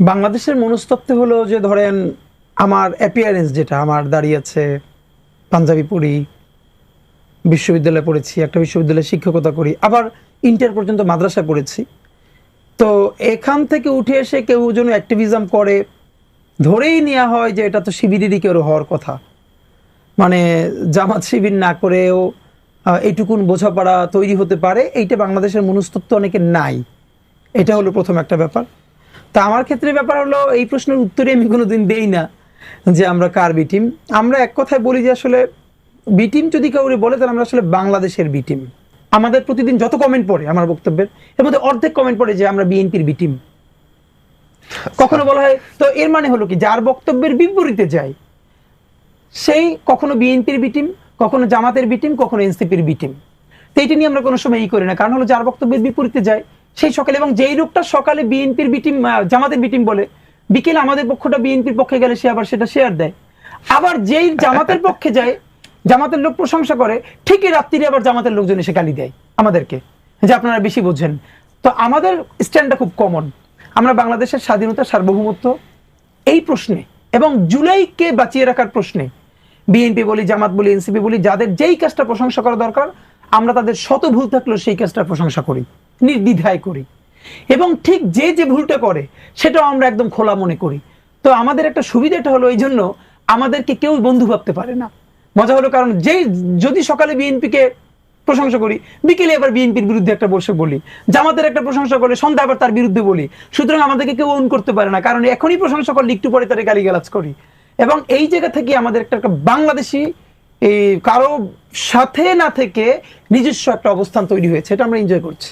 বাংলাদেশের মনস্তত্ত্ব হলো যে ধরেন আমার অ্যাপিয়ারেন্স যেটা, আমার দাঁড়িয়ে আছে পাঞ্জাবি পড়ি, বিশ্ববিদ্যালয়ে পড়েছি, একটা বিশ্ববিদ্যালয়ে শিক্ষকতা করি, আবার ইন্টার পর্যন্ত মাদ্রাসায় পড়েছি। তো এখান থেকে উঠে এসে কেউ যেন অ্যাক্টিভিজম করে, ধরেই নেওয়া হয় যে এটা তো শিবিরেরই কেউ হওয়ার কথা। মানে জামাত শিবির না করেও এইটুকুন বোঝাপড়া তৈরি হতে পারে, এইটা বাংলাদেশের মনস্তত্ত্ব অনেকে নাই। এটা হলো প্রথম একটা ব্যাপার। তা আমার ক্ষেত্রে ব্যাপার হলো, এই প্রশ্নের উত্তরে আমি কোনোদিন দেই না যে আমরা কার বি টিম আমরা এক কথায় বলি যে আসলে বি টিম যদি কাউরে বলে, তাহলে আমরা আসলে বাংলাদেশের বি টিম আমাদের প্রতিদিন যত কমেন্ট পড়ে আমার বক্তব্যের, এর মধ্যে অর্ধেক কমেন্ট পড়ে যে আমরা বিএনপির বি টিম কখনো বলা হয়, তো এর মানে হলো কি, যার বক্তব্যের বিপরীতে যায়, সেই কখনো বিএনপির বিটিম কখনো জামাতের বিটিম কখনো এনসিপির বিটিম তো এইটা নিয়ে আমরা কোনো সময় ই করি না, কারণ হলো যার বক্তব্যের বিপরীতে যায় সেই সকালে এবং যেই লোকটা সকালে বিএনপির বিটিম জামাতের বিটিম বলে, বিকেলে আমাদের পক্ষটা বিএনপির পক্ষে গেলে সে আবার সেটা শেয়ার দেয়। আবার যেই জামাতের পক্ষে যায়, জামাতের লোক প্রশংসা করে, ঠিকই রাত্রিরে আবার জামাতের লোকজন এসে গালি দেয় আমাদেরকে। যে আপনারা বেশি বোঝেন। তো আমাদের স্ট্যান্ডটা খুব কমন আমরা বাংলাদেশের স্বাধীনতা সার্বভৌমত্ব, এই প্রশ্নে এবং জুলাইকে বাঁচিয়ে রাখার প্রশ্নে বিএনপি বলি, জামাত বলি, এনসিপি বলি, যাদের যেই কাজটা প্রশংসা করা দরকার, আমরা তাদের শত ভুল থাকলেও সেই কাজটার প্রশংসা করি। নির্দ্বিধায় করি। এবং ঠিক যে যে ভুলটা করে, সেটাও আমরা একদম খোলা মনে করি। তো আমাদের একটা সুবিধাটা হলো এই জন্য আমাদেরকে কেউ বন্ধু ভাবতে পারে না। মজা হলো কারণ যেই, যদি সকালে বিএনপিকে প্রশংসা করি, বিকেলে আবার বিএনপির বিরুদ্ধে একটা বসে বলি, জামাতের একটা প্রশংসা করলে সন্ধ্যা আবার তার বিরুদ্ধে বলি। সুতরাং আমাদেরকে কেউ অন করতে পারে না, কারণ এখনই প্রশংসা করলে একটু পরে তারা গালিগালাজ করি। এবং এই জায়গা থেকে আমাদের একটা একটা বাংলাদেশি, এই কারও সাথে না থেকে নিজস্ব একটা অবস্থান তৈরি হয়েছে, এটা আমরা এনজয় করছি।